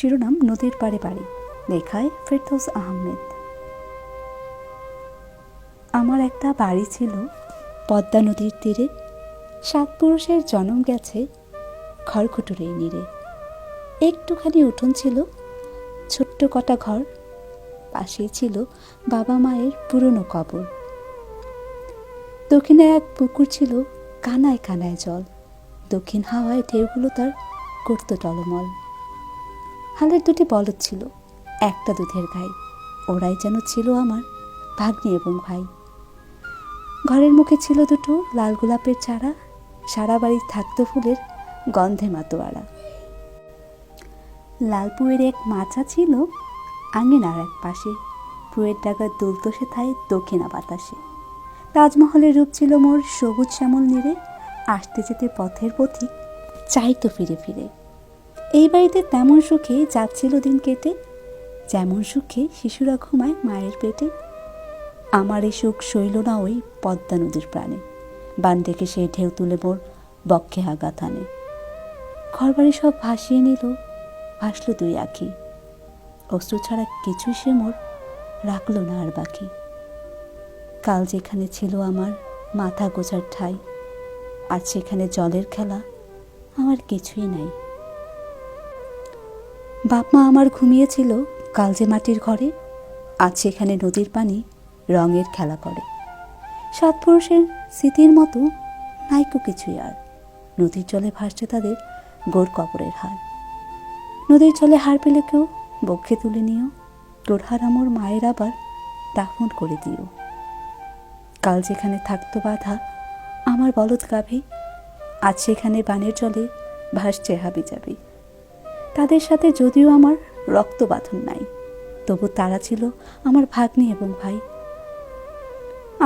শিরোনাম নদীর পাড়ে বাড়ি লেখায় ফেরদৌস আহমেদ। আমার একটা বাড়ি ছিল পদ্মা নদীর তীরে। সাত পুরুষের জন্ম গেছে খড়কুটোর এই নীড়ে একটুখানি উঠোন ছিল, ছোট্ট কটা ঘর। পাশেই ছিল বাবা মায়ের পুরনো কবর। দক্ষিণে এক পুকুর ছিল কানায় কানায় জল। দক্ষিণ হাওয়ায় ঢেউগুলো তার করতো টলমল। হালের দুটি বলদ ছিল, একটা দুধের গাই। ওরাই যেন ছিল আমার ভাগ্নি এবং ভাই। ঘরের মুখে ছিল দুটো লাল গোলাপের চারা, সারা বাড়ি থাকতো ফুলের গন্ধে মাতোয়ারা। লালপুয়ের এক মাচা ছিল আঙিনার এক পাশে, পুয়ের ডাগার দুলতো সে থায় দক্ষিণা বাতাসে। তাজমহলের রূপ ছিল মোর সবুজ শ্যামল নীড়ে আসতে যেতে পথের পথিক চাইতো ফিরে ফিরে। এই বাড়িতে তেমন সুখে যাচ্ছিল দিন কেটে, যেমন সুখে শিশুরা ঘুমায় মায়ের পেটে। আমার এই সুখ সইল না ওই পদ্মা নদীর প্রাণে, বান ডেকে সে ঢেউ তুলে মোর বক্ষে আঘাত আনে। ঘরবাড়ি সব ভাসিয়ে নিল, ভাসলো দুই আঁখি। অস্ত্র ছাড়া কিছুই সে মোর রাখল না আর বাকি। কাল যেখানে ছিল আমার মাথা গোজার ঠাই, আর সেখানে জলের খেলা আমার কিছুই নাই। বাপ মা আমার ঘুমিয়েছিল, কাল যে মাটির ঘরে, আজ সেখানে নদীর পানি, রঙের খেলা করে। সাত পুরুষের স্মৃতির মতো নাইকো কিছুই আর। নদীর জলে ভাসছে তাদের গোর কবরের হার। নদীর জলে হার পেলে কেউ বক্ষে তুলে নিও তোর হার আমার মায়ের আবার দাফন করে দিও। কাল যেখানে থাকতো বাধা, আমার বলদ গাভী, আজ সেখানে বানের জলে ভাসছে হাবি যাবি তাদের সাথে যদিও আমার রক্ত বাঁধন নাই, তবু তারা ছিল আমার ভাগ্নি এবং ভাই।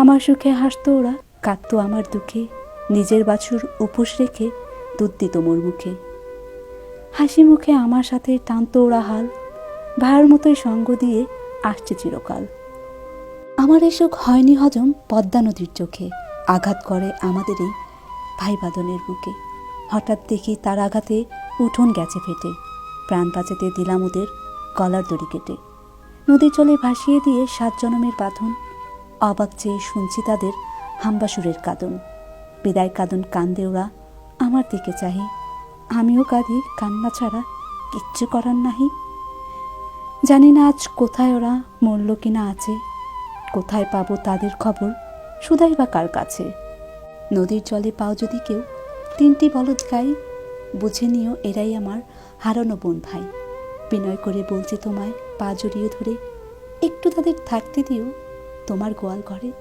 আমার সুখে হাসতো ওরা, কাঁদতো আমার দুঃখে, নিজের বাছুর উপোস রেখে দুধ দিত মোর মুখে। হাসি মুখে আমার সাথে টানতো ওরা হাল, ভাইয়ের মতোই সঙ্গ দিয়ে আসছে চিরকাল। আমার এই সুখ হয়নি হজম পদ্মা নদীর চোখে, আঘাত করে আমাদের এই ভাই বাদনের বুকে। হঠাৎ দেখি তার আঘাতে উঠোন গেছে ফেটে। প্রাণ বাঁচাতে দিলাম ওদের গলার দড়ি কেটে। নদীর জলে ভাসিয়ে দিয়ে সাত জনমের বাঁধন, অবাক চেয়ে শুনছি তাদের হাম্বাসুরের কাঁদন। বিদায় কাঁদন কান্দে ওরা, আমার দিকে চাহি, আমিও কাঁদি, কান্না ছাড়া কিচ্ছু করার নাহি? জানি না আজ কোথায় ওরা মরল কিনা আছে, কোথায় পাবো তাদের খবর শুধাই বা কার কাছে? নদীর জলে পাও যদি কেউ, তিনটি বলদ গাই বুঝে নিও, এরাই আমার হারানো বোন ভাই। বিনয় করে বলছে তোমায়, পা জড়িয়ে ধরে, একটু তাদের থাকতে দিও, তোমার গোয়াল ঘরে।